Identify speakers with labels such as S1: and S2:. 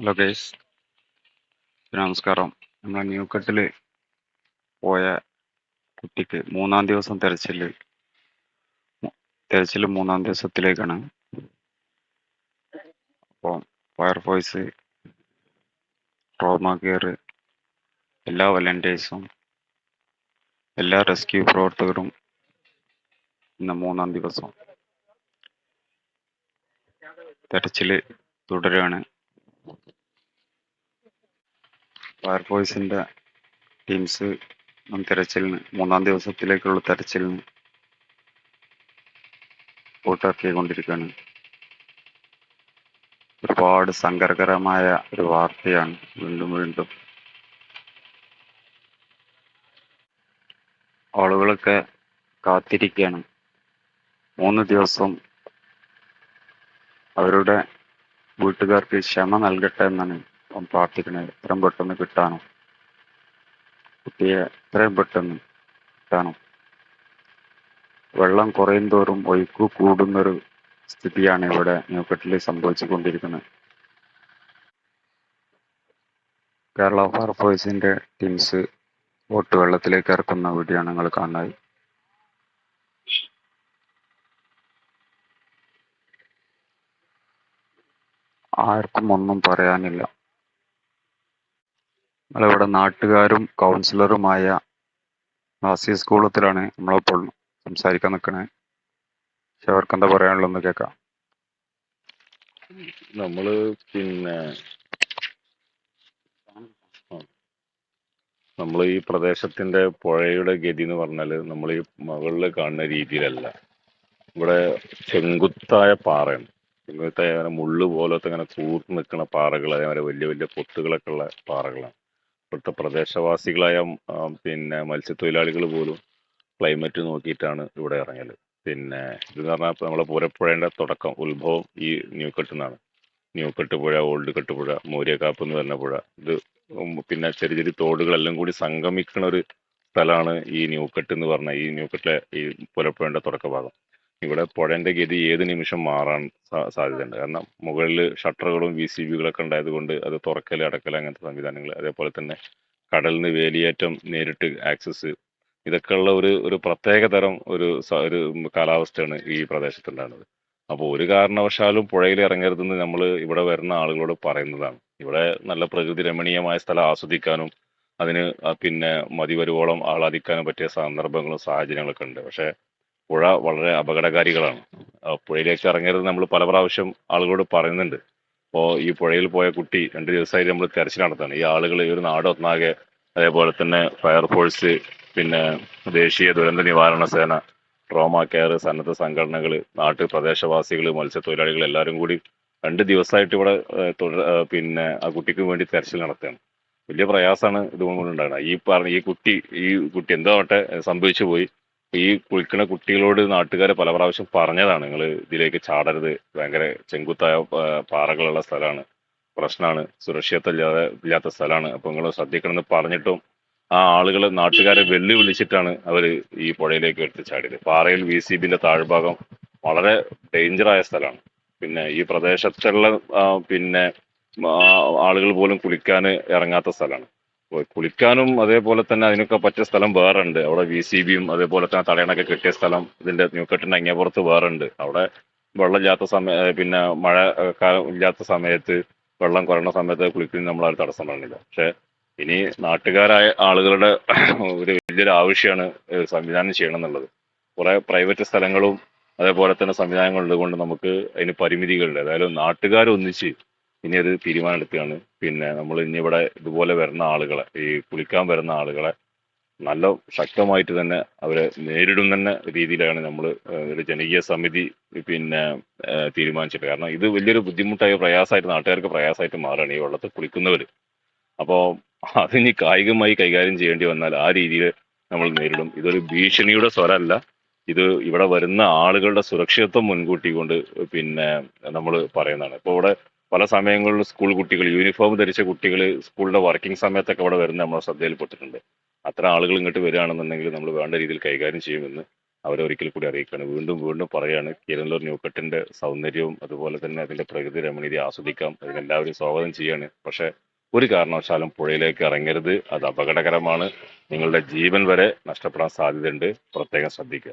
S1: Hello guys നമസ്കാരം. നമ്മളെ new കട്ടിൽ പോയ കുട്ടിക്ക് മൂന്നാം ദിവസം തെരച്ചിൽ തെരച്ചിൽ മൂന്നാം ദിവസത്തിലേക്കാണ്. അപ്പോൾ ഫയർഫോഴ്സ് ട്രോമ കെയർ എല്ലാ വളണ്ടിയേഴ്സും എല്ലാ റെസ്ക്യൂ പ്രവർത്തകരും ഇന്ന് മൂന്നാം ദിവസം തെരച്ചിൽ തുടരുകയാണ്. ഫയർഫോഴ്സിന്റെ ടീംസ് തിരച്ചിലിന് മൂന്നാം ദിവസത്തിലേക്കുള്ള തെരച്ചിലിന് കൂട്ടാക്കിക്കൊണ്ടിരിക്കുകയാണ്. ഒരുപാട് സങ്കടകരമായ ഒരു വാർത്തയാണ് വീണ്ടും വീണ്ടും. ആളുകളൊക്കെ കാത്തിരിക്കുകയാണ്. മൂന്ന് ദിവസം അവരുടെ വീട്ടുകാർക്ക് ക്ഷമ നൽകട്ടെ എന്നാണ് ഞാൻ പ്രാർത്ഥിക്കണേ. എത്രയും പെട്ടെന്ന് കിട്ടാനും. കുട്ടിയെ എത്രയും പെട്ടെന്ന് കിട്ടാനും. വെള്ളം കുറയും തോറും ഒഴുക്ക് കൂടുന്നൊരു സ്ഥിതിയാണ് ഇവിടെ ന്യൂക്കട്ടിൽ സംഭവിച്ചുകൊണ്ടിരിക്കുന്നത്. കേരള ഫയർഫോഴ്സിന്റെ ടീംസ് ബോട്ട് വെള്ളത്തിലേക്ക് ഇറക്കുന്ന വീഡിയോ ഞങ്ങൾ കാണുന്നത്. ആർക്കും ഒന്നും പറയാനില്ല. നമ്മളിവിടെ നാട്ടുകാരും കൗൺസിലറുമായ നാസി സ്കൂളത്തിലാണ് നമ്മളിപ്പോൾ സംസാരിക്കാൻ നിൽക്കണേ. പക്ഷെ അവർക്ക് എന്താ പറയാനുള്ളതെന്ന് കേൾക്കാം.
S2: നമ്മൾ പിന്നെ നമ്മൾ ഈ പ്രദേശത്തിന്റെ പുഴയുടെ ഗതി എന്ന് പറഞ്ഞാൽ നമ്മൾ ഈ മുകളിൽ കാണുന്ന രീതിയിലല്ല. ഇവിടെ ചെങ്കുത്തായ പാറയാണ്. ചെങ്കുത്തായ മുള്ളു പോലത്തെ ഇങ്ങനെ കൂർത്ത് നിൽക്കുന്ന പാറകൾ അതേപോലെ വലിയ വലിയ പൊത്തുകളൊക്കെ ഉള്ള പാറകളാണ്. ഇവിടുത്തെ പ്രദേശവാസികളായ പിന്നെ മത്സ്യത്തൊഴിലാളികൾ പോലും ക്ലൈമറ്റ് നോക്കിയിട്ടാണ് ഇവിടെ ഇറങ്ങിയത് പിന്നെ ഇതെന്ന് പറഞ്ഞാൽ നമ്മളെ പൂരപ്പുഴയുടെ തുടക്കം ഉത്ഭവം ഈ ന്യൂക്കെട്ട് നിന്നാണ് ന്യൂക്കെട്ട് പുഴ ഓൾഡ് കെട്ടുപുഴ മൂര്യക്കാപ്പ് എന്ന് പറഞ്ഞ പുഴ. ഇത് പിന്നെ ചെറിയ ചെറിയ തോടുകളെല്ലാം കൂടി സംഗമിക്കുന്ന ഒരു സ്ഥലമാണ് ഈ ന്യൂക്കെട്ട് എന്ന് പറഞ്ഞ ഈ ന്യൂക്കെട്ടിലെ ഈ പുരപ്പുഴയുടെ തുടക്ക ഭാഗം ഇവിടെ പുഴന്റെ ഗതി ഏത് നിമിഷം മാറാൻ സാധ്യതയുണ്ട്? കാരണം മുകളിൽ ഷട്ടറുകളും വി സി ബികളൊക്കെ ഉണ്ടായത് കൊണ്ട് അത് തുറക്കൽ അടക്കൽ അങ്ങനത്തെ സംവിധാനങ്ങൾ അതേപോലെ തന്നെ കടലിൽ നിന്ന് വേലിയേറ്റം നേരിട്ട് ആക്സസ് ഇതൊക്കെയുള്ള ഒരു ഒരു പ്രത്യേക തരം ഒരു ഒരു കാലാവസ്ഥയാണ് ഈ പ്രദേശത്തുണ്ടാകുന്നത്. അപ്പോൾ ഒരു കാരണവശാലും പുഴയിൽ ഇറങ്ങരുതെന്ന് നമ്മൾ ഇവിടെ വരുന്ന ആളുകളോട് പറയുന്നതാണ്. ഇവിടെ നല്ല പ്രകൃതി രമണീയമായ സ്ഥലം ആസ്വദിക്കാനും അതിന് പിന്നെ പിന്നെ മതിവരുവോളം ആഹ്ലാദിക്കാനും പറ്റിയ സന്ദർഭങ്ങളും സാഹചര്യങ്ങളൊക്കെ ഉണ്ട്. പക്ഷേ പുഴ വളരെ അപകടകാരികളാണ്. പുഴയിലേക്ക് ഇറങ്ങരുത് നമ്മൾ പല പ്രാവശ്യം ആളുകളോട് പറയുന്നുണ്ട്. അപ്പോൾ ഈ പുഴയിൽ പോയ കുട്ടി രണ്ട് ദിവസമായി നമ്മൾ തെരച്ചിൽ നടത്താണ് ഈ ആളുകൾ ഈ ഒരു നാടൊന്നാകെ അതേപോലെ തന്നെ ഫയർഫോഴ്സ് പിന്നെ ദേശീയ ദുരന്ത നിവാരണ സേന ട്രോമ കെയർ സന്നദ്ധ സംഘടനകൾ നാട്ടു പ്രദേശവാസികൾ മത്സ്യത്തൊഴിലാളികൾ എല്ലാവരും കൂടി രണ്ട് ദിവസമായിട്ട് ഇവിടെ പിന്നെ ആ കുട്ടിക്ക് വേണ്ടി തെരച്ചിൽ നടത്തുകയാണ്. വലിയ പ്രയാസമാണ് ഇതുകൊണ്ട് ഈ പറഞ്ഞ ഈ കുട്ടി ഈ കുട്ടി എന്താവട്ടെ സംഭവിച്ചു പോയി. ഈ കുളിക്കുന്ന കുട്ടികളോട് നാട്ടുകാരെ പല പ്രാവശ്യം പറഞ്ഞതാണ്. നിങ്ങൾ ഇതിലേക്ക് ചാടരുത്. ഭയങ്കര ചെങ്കുത്തായ പാറകളുള്ള സ്ഥലമാണ്. പ്രശ്നമാണ് സുരക്ഷിതല്ലാതെ ഇല്ലാത്ത സ്ഥലമാണ്. അപ്പൊ നിങ്ങൾ ശ്രദ്ധിക്കണമെന്ന് പറഞ്ഞിട്ടും ആ ആളുകൾ നാട്ടുകാരെ വെല്ലുവിളിച്ചിട്ടാണ് അവർ ഈ പുഴയിലേക്ക് എടുത്ത് ചാടിയത്. പാറയിൽ വി സി ബിന്റെ താഴ്ഭാഗം വളരെ ഡേഞ്ചറായ സ്ഥലമാണ്. പിന്നെ ഈ പ്രദേശത്തുള്ള പിന്നെ ആളുകൾ പോലും കുളിക്കാൻ ഇറങ്ങാത്ത സ്ഥലമാണ്. അപ്പോൾ കുളിക്കാനും അതേപോലെ തന്നെ അതിനൊക്കെ പറ്റിയ സ്ഥലം വേറെ ഉണ്ട് അവിടെ വി സി ബിയും അതേപോലെ തന്നെ തടയണൊക്കെ കിട്ടിയ സ്ഥലം ഇതിന്റെ ന്യൂക്കെട്ടിന്റെ അങ്ങേപ്പുറത്ത് വേറെ ഉണ്ട് അവിടെ വെള്ളമില്ലാത്ത സമയ പിന്നെ മഴ കാലം ഇല്ലാത്ത സമയത്ത് വെള്ളം കുറയുന്ന സമയത്ത് കുളിക്കുന്ന നമ്മൾ ആരും തടസ്സം പറഞ്ഞില്ല. പക്ഷെ ഇനി നാട്ടുകാരായ ആളുകളുടെ ഒരു വലിയൊരു ആവശ്യമാണ് സംവിധാനം ചെയ്യണം എന്നുള്ളത് കുറെ പ്രൈവറ്റ് സ്ഥലങ്ങളും അതേപോലെ തന്നെ സംവിധാനങ്ങളുള്ളത് കൊണ്ട് നമുക്ക് അതിന് പരിമിതികളുണ്ട്. അതായത് നാട്ടുകാർ ഒന്നിച്ച് ഇനി ഒരു തീരുമാനം എടുക്കുകയാണ് പിന്നെ നമ്മൾ ഇനി ഇവിടെ ഇതുപോലെ വരുന്ന ആളുകളെ ഈ കുളിക്കാൻ വരുന്ന ആളുകളെ നല്ല ശക്തമായിട്ട് തന്നെ അവരെ നേരിടും തന്നെ രീതിയിലാണ് നമ്മൾ ഒരു ജനകീയ സമിതി പിന്നെ തീരുമാനിച്ചത്. കാരണം ഇത് വലിയൊരു ബുദ്ധിമുട്ടായ പ്രയാസമായിട്ട് നാട്ടുകാർക്ക് പ്രയാസമായിട്ട് മാറുകയാണ് ഈ വെള്ളത്തിൽ കുളിക്കുന്നവർ അപ്പോൾ അതിനി കായികമായി കൈകാര്യം ചെയ്യേണ്ടി വന്നാൽ ആ രീതിയിൽ നമ്മൾ നേരിടും. ഇതൊരു ഭീഷണിയുടെ സ്വരമല്ല. ഇത് ഇവിടെ വരുന്ന ആളുകളുടെ സുരക്ഷിതത്വം മുൻകൂട്ടി കൊണ്ട് പിന്നെ നമ്മൾ പറയുന്നതാണ്. ഇപ്പോൾ ഇവിടെ പല സമയങ്ങളിലും സ്കൂൾ കുട്ടികൾ യൂണിഫോം ധരിച്ച കുട്ടികൾ സ്കൂളിന്റെ വർക്കിംഗ് സമയത്തൊക്കെ ഇവിടെ വരുന്ന നമ്മളെ ശ്രദ്ധയിൽപ്പെട്ടിട്ടുണ്ട്. അത്തരം ആളുകൾ ഇങ്ങോട്ട് വരികയാണെന്നുണ്ടെങ്കിൽ നമ്മൾ വേണ്ട രീതിയിൽ കൈകാര്യം ചെയ്യുമെന്ന് അവരെ ഒരിക്കൽ കൂടി അറിയിക്കുകയാണ്. വീണ്ടും വീണ്ടും പറയാണ് കിരന്നൂർ ന്യൂക്കട്ടിന്റെ സൗന്ദര്യവും അതുപോലെ തന്നെ അതിന്റെ പ്രകൃതി രമണീതി ആസ്വദിക്കാം അതിനെല്ലാവരും സ്വാഗതം ചെയ്യാണ്. പക്ഷെ ഒരു കാരണവശാലും പുഴയിലേക്ക് ഇറങ്ങരുത്. അത് അപകടകരമാണ്. നിങ്ങളുടെ ജീവൻ വരെ നഷ്ടപ്പെടാൻ സാധ്യതയുണ്ട്. പ്രത്യേകം ശ്രദ്ധിക്കുക.